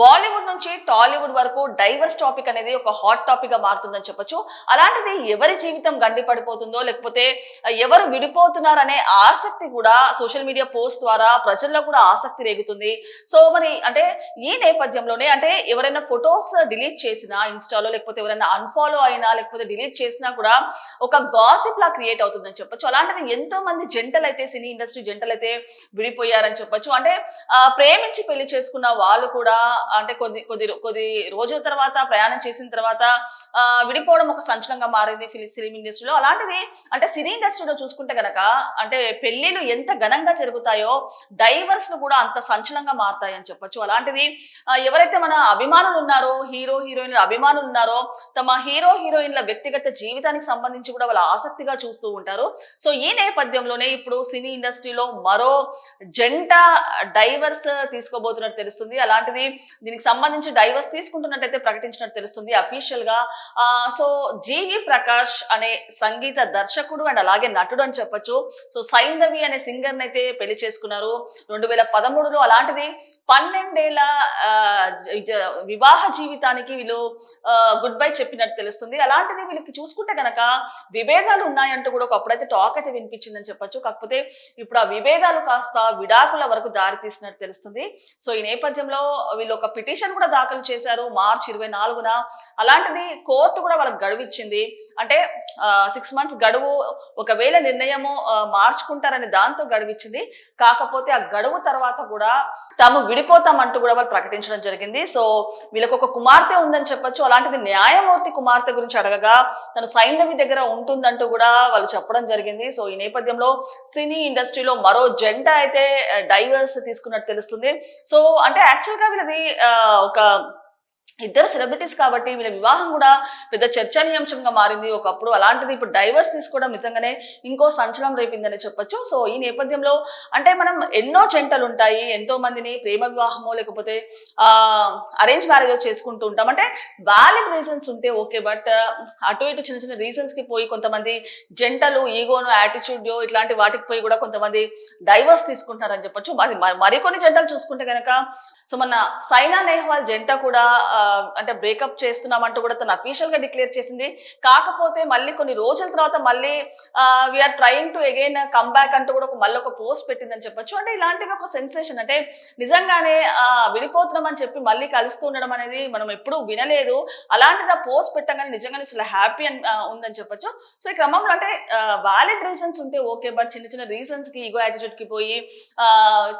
బాలీవుడ్ నుంచి టాలీవుడ్ వరకు divorce topic అనేది ఒక హాట్ టాపిక్గా మారుతుందని చెప్పొచ్చు. అలాంటిది ఎవరి జీవితం గండి పడిపోతుందో లేకపోతే ఎవరు విడిపోతున్నారనే ఆసక్తి కూడా సోషల్ మీడియా పోస్ట్ ద్వారా ప్రజల్లో కూడా ఆసక్తి రేగుతుంది. సో మరి అంటే ఈ నేపథ్యంలోనే అంటే ఎవరైనా ఫొటోస్ డిలీట్ చేసినా ఇన్స్టాలో లేకపోతే ఎవరైనా అన్ఫాలో అయినా లేకపోతే డిలీట్ చేసినా కూడా ఒక గాసిప్ లా క్రియేట్ అవుతుందని చెప్పొచ్చు. అలాంటిది ఎంతో మంది జంటలు అయితే సినీ ఇండస్ట్రీ జంటలు అయితే విడిపోయారని చెప్పొచ్చు. అంటే ప్రేమించి పెళ్ళి చేసుకున్న వాళ్ళు కూడా అంటే కొద్ది కొద్ది కొద్ది రోజుల తర్వాత ప్రయాణం చేసిన తర్వాత విడిపోవడం ఒక సంచలనంగా మారింది ఫిలి ఫిలిం ఇండస్ట్రీలో. అలాంటిది అంటే సినీ ఇండస్ట్రీలో చూసుకుంటే గనక అంటే పెళ్ళిలు ఎంత ఘనంగా జరుగుతాయో డైవర్స్ను కూడా అంత సంచలనంగా మారుతాయని చెప్పొచ్చు. అలాంటిది ఎవరైతే మన అభిమానులు ఉన్నారో హీరో హీరోయిన్ల అభిమానులు ఉన్నారో తమ హీరో హీరోయిన్ల వ్యక్తిగత జీవితానికి సంబంధించి కూడా వాళ్ళు ఆసక్తిగా చూస్తూ ఉంటారు. సో ఈ నేపథ్యంలోనే ఇప్పుడు సినీ ఇండస్ట్రీలో మరో జంట డైవర్స్ తీసుకోబోతున్నట్టు తెలుస్తుంది. అలాంటిది దీనికి సంబంధించి డైవర్స్ తీసుకుంటున్నట్టయితే ప్రకటించినట్టు తెలుస్తుంది. అఫీషియల్గా ఆ, సో జీవి ప్రకాష్ అనే సంగీత దర్శకుడు అండ్ అలాగే నటుడు అని చెప్పొచ్చు. సో సైంధవి అనే సింగర్ అయితే పెళ్ళి చేసుకున్నారు. రెండు వేల పదమూడులో అలాంటిది పన్నెండేళ్ళ వివాహ జీవితానికి వీళ్ళు గుడ్ బై చెప్పినట్టు తెలుస్తుంది. అలాంటిది వీళ్ళకి చూసుకుంటే గనక విభేదాలు ఉన్నాయంటూ కూడా ఒకప్పుడైతే టాక్ అయితే వినిపించిందని చెప్పొచ్చు. కాకపోతే ఇప్పుడు ఆ విభేదాలు కాస్త విడాకుల వరకు దారి తీసినట్టు తెలుస్తుంది. సో ఈ నేపథ్యంలో వీళ్ళు ఒక పిటిషన్ కూడా దాఖలు చేశారు మార్చి ఇరవై నాలుగున. అలాంటిది కోర్టు కూడా వాళ్ళకి గడువు ఇచ్చింది అంటే సిక్స్ మంత్స్ గడువు ఒకవేళ నిర్ణయము మార్చుకుంటారనే దాంతో గడువు ఇచ్చింది కాకపోతే ఆ గడువు తర్వాత కూడా తాము విడిపోతామంటూ కూడా వాళ్ళు ప్రకటించడం జరిగింది. సో వీళ్ళకు ఒక కుమార్తె ఉందని చెప్పొచ్చు. అలాంటిది న్యాయమూర్తి కుమార్తె గురించి అడగగా తను సైంధవి దగ్గర ఉంటుందంటూ కూడా వాళ్ళు చెప్పడం జరిగింది. సో ఈ నేపథ్యంలో సినీ ఇండస్ట్రీలో మరో జంట అయితే డైవర్స్ తీసుకున్నట్టు తెలుస్తుంది. సో అంటే యాక్చువల్గా వీళ్ళది ఒక ఇద్దరు సెలబ్రిటీస్ కాబట్టి వీళ్ళ వివాహం కూడా పెద్ద చర్చనీయాంశంగా మారింది. ఒకప్పుడు అలాంటిది ఇప్పుడు డైవర్స్ తీసుకోవడం నిజంగానే ఇంకో సంచలనం రేపిందని చెప్పొచ్చు. సో ఈ నేపథ్యంలో అంటే మనం ఎన్నో జంటలు ఉంటాయి ఎంతో మందిని ప్రేమ వివాహమో లేకపోతే అరేంజ్ మ్యారేజ్ చేసుకుంటూ ఉంటాం. అంటే వ్యాలిడ్ రీజన్స్ ఉంటే ఓకే బట్ అటు ఇటు చిన్న చిన్న రీజన్స్కి పోయి కొంతమంది జంటలు ఈగోను యాటిట్యూడ్యో ఇట్లాంటి వాటికి పోయి కూడా కొంతమంది డైవర్స్ తీసుకుంటారని చెప్పొచ్చు. మరి మరి- మరికొన్ని జంటలు చూసుకుంటే కనుక సో మన సైనా నెహ్వాల్ జంట కూడా అంటే బ్రేకప్ చేస్తున్నామంటూ కూడా తను అఫీషియల్గా డిక్లేర్ చేసింది. కాకపోతే మళ్ళీ కొన్ని రోజుల తర్వాత మళ్ళీ we are trying to again come back అంటూ కూడా ఒక మళ్ళీ ఒక పోస్ట్ పెట్టిందని చెప్పొచ్చు. అంటే ఇలాంటివి ఒక సెన్సేషన్ అంటే నిజంగానే విడిపోతున్నాం అని చెప్పి మళ్ళీ కలుస్తూ ఉండడం అనేది మనం ఎప్పుడూ వినలేదు. అలాంటిది ఆ పోస్ట్ పెట్టగానే నిజంగానే చాలా హ్యాపీ అని ఉందని చెప్పొచ్చు. సో ఈ క్రమంలో అంటే వ్యాలిడ్ రీజన్స్ ఉంటే ఓకే బట్ చిన్న చిన్న రీజన్స్కి ఈగో యాటిట్యూడ్కి పోయి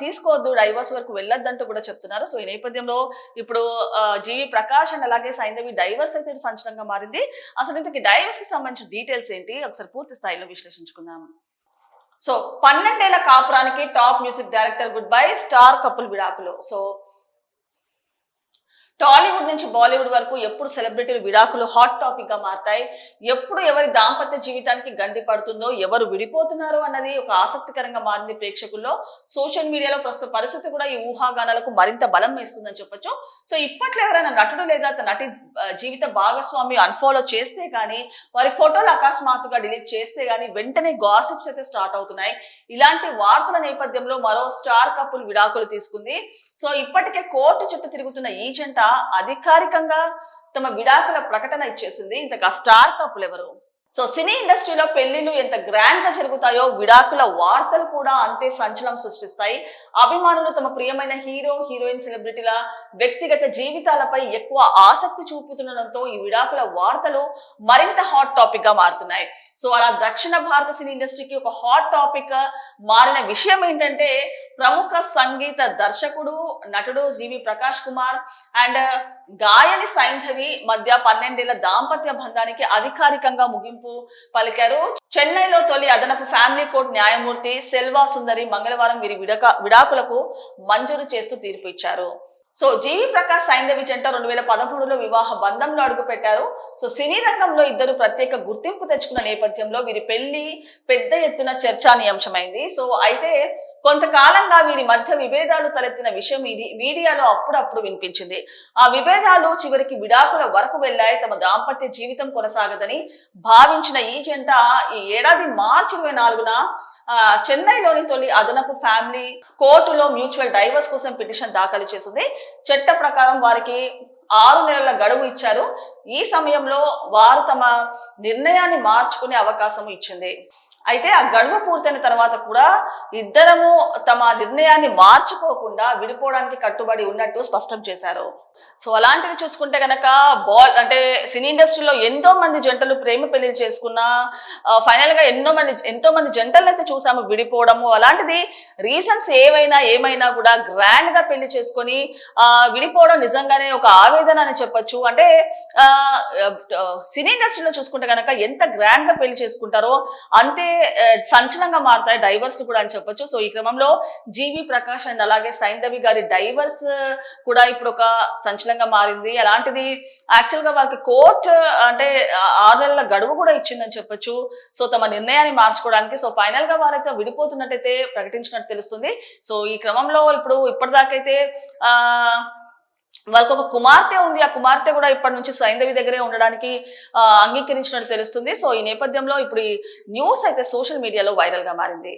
తీసుకోవద్దు డైవర్స్ వరకు వెళ్ళొద్దంటూ కూడా చెప్తున్నారు. సో ఈ నేపథ్యంలో ఇప్పుడు జీవి ప్రకాష్ అండ్ అలాగే సైంధవి డైవర్స్ అయితే సంచలనంగా మారింది. అసలు ఇంతకి డైవర్స్కి సంబంధించిన డీటెయిల్స్ ఏంటి? ఒకసారి పూర్తి స్థాయిలో విశ్లేషించుకుందాం. సో పన్నెండేళ్ళ కాపురానికి top music director goodbye star couple విడాకులు. సో టాలీవుడ్ నుంచి బాలీవుడ్ వరకు ఎప్పుడు సెలబ్రిటీలు విడాకులు హాట్ టాపిక్గా మారతాయి? ఎప్పుడు ఎవరి దాంపత్య జీవితానికి గండి పడుతుందో ఎవరు విడిపోతున్నారో అన్నది ఒక ఆసక్తికరంగా మారింది ప్రేక్షకుల్లో. సోషల్ మీడియాలో ప్రస్తుత పరిస్థితి కూడా ఈ ఊహాగానాలకు మరింత బలం వేస్తుందని చెప్పొచ్చు. సో ఇప్పట్లో ఎవరైనా నటుడు లేదా తన నటి జీవిత భాగస్వామి అన్ఫాలో చేస్తే కానీ వారి ఫోటోలు అకస్మాత్తుగా డిలీట్ చేస్తే కానీ వెంటనే గాసిప్స్ అయితే స్టార్ట్ అవుతున్నాయి. ఇలాంటి వార్తల నేపథ్యంలో మరో స్టార్ కప్పులు విడాకులు తీసుకుంది. సో ఇప్పటికే కోర్టు చుట్టూ తిరుగుతున్న ఈ జంట అధికారికంగా తమ విడాకుల ప్రకటన ఇచ్చేసింది ఇంతగా స్టార్ కపుల్ ఎవరు? సో సినీ ఇండస్ట్రీలో పెళ్ళిళ్ళు ఎంత గ్రాండ్గా జరుగుతాయో విడాకుల వార్తలు కూడా అంతే సంచలనం సృష్టిస్తాయి. అభిమానులు తమ ప్రియమైన హీరో హీరోయిన్ సెలబ్రిటీల వ్యక్తిగత జీవితాలపై ఎక్కువ ఆసక్తి చూపుతుండడంతో ఈ విడాకుల వార్తలు మరింత హాట్ టాపిక్గా మారుతున్నాయి. సో అలా దక్షిణ భారత సినీ ఇండస్ట్రీకి ఒక హాట్ టాపిక్ మారిన విషయం ఏంటంటే ప్రముఖ సంగీత దర్శకుడు నటుడు జీవి ప్రకాష్ కుమార్ అండ్ గాయని సైంధవి మధ్య పన్నెండేళ్ళ దాంపత్య బంధానికి అధికారికంగా ముగింపు పలికారు. చెన్నైలో తొలి అదనపు ఫ్యామిలీ కోర్టు న్యాయమూర్తి సెల్వా సుందరి మంగళవారం వీరి విడక విడాకులకు మంజూరు చేస్తూ తీర్పు ఇచ్చారు. సో జీవి ప్రకాష్ సైంధవి జంట రెండు వేల పదమూడులో వివాహ బంధంలో అడుగుపెట్టారు. సో సినీ రంగంలో ఇద్దరు ప్రత్యేక గుర్తింపు తెచ్చుకున్న నేపథ్యంలో వీరి పెళ్ళి పెద్ద ఎత్తున చర్చానీయాంశమైంది. సో అయితే కొంతకాలంగా వీరి మధ్య విభేదాలు తలెత్తిన విషయం ఇది మీడియాలో అప్పుడప్పుడు వినిపించింది. ఆ విభేదాలు చివరికి విడాకుల వరకు వెళ్ళాయి. తమ దాంపత్య జీవితం కొనసాగదని భావించిన ఈ జంట ఈ ఏడాది మార్చి ఇరవై నాలుగున చెన్నైలోని తొలి అదనపు ఫ్యామిలీ కోర్టులో మ్యూచువల్ డైవర్స్ కోసం పిటిషన్ దాఖలు చేసింది. చట్ట ప్రకారం వారికి ఆరు నెలల గడువు ఇచ్చారు. ఈ సమయంలో వారు తమ నిర్ణయాన్ని మార్చుకునే అవకాశం ఇచ్చింది. అయితే ఆ గడువు పూర్తయిన తర్వాత కూడా ఇద్దరము తమ నిర్ణయాన్ని మార్చుకోకుండా విడిపోవడానికి కట్టుబడి ఉన్నట్టు స్పష్టం చేశారు. సో అలాంటివి చూసుకుంటే గనక బాల్ అంటే సినీ ఇండస్ట్రీలో ఎంతో మంది జంటలు ప్రేమ పెళ్ళి చేసుకున్న ఫైనల్గా ఎన్నో మంది ఎంతో మంది జంటలను అయితే చూసాము విడిపోవడము. అలాంటిది రీజన్స్ ఏవైనా ఏమైనా కూడా గ్రాండ్గా పెళ్ళి చేసుకొని ఆ విడిపోవడం నిజంగానే ఒక ఆవేదన అని చెప్పొచ్చు. అంటే ఆ సినీ ఇండస్ట్రీలో చూసుకుంటే కనుక ఎంత గ్రాండ్గా పెళ్ళి చేసుకుంటారో అంతే సంచలనంగా మారుతాయి డైవర్స్ కూడా అని చెప్పొచ్చు. సో ఈ క్రమంలో జీవి ప్రకాష్ అండ్ అలాగే సైంధవి గారి డైవర్స్ కూడా ఇప్పుడు ఒక సంచలనంగా మారింది. అలాంటిది యాక్చువల్గా వారికి కోర్ట్ అంటే ఆరు నెలల గడువు కూడా ఇచ్చిందని చెప్పొచ్చు. సో తమ నిర్ణయాన్ని మార్చుకోవడానికి. సో ఫైనల్గా వారైతే విడిపోతున్నట్టయితే ప్రకటించినట్టు తెలుస్తుంది. సో ఈ క్రమంలో ఇప్పుడు ఇప్పటిదాకైతే ఆ వాళ్ళకి ఒక కుమార్తె ఉంది. ఆ కుమార్తె కూడా ఇప్పటి నుంచి సైంధవి దగ్గరే ఉండడానికి అంగీకరించినట్టు తెలుస్తుంది. సో ఈ నేపథ్యంలో ఇప్పుడు ఈ న్యూస్ అయితే సోషల్ మీడియాలో వైరల్గా మారింది.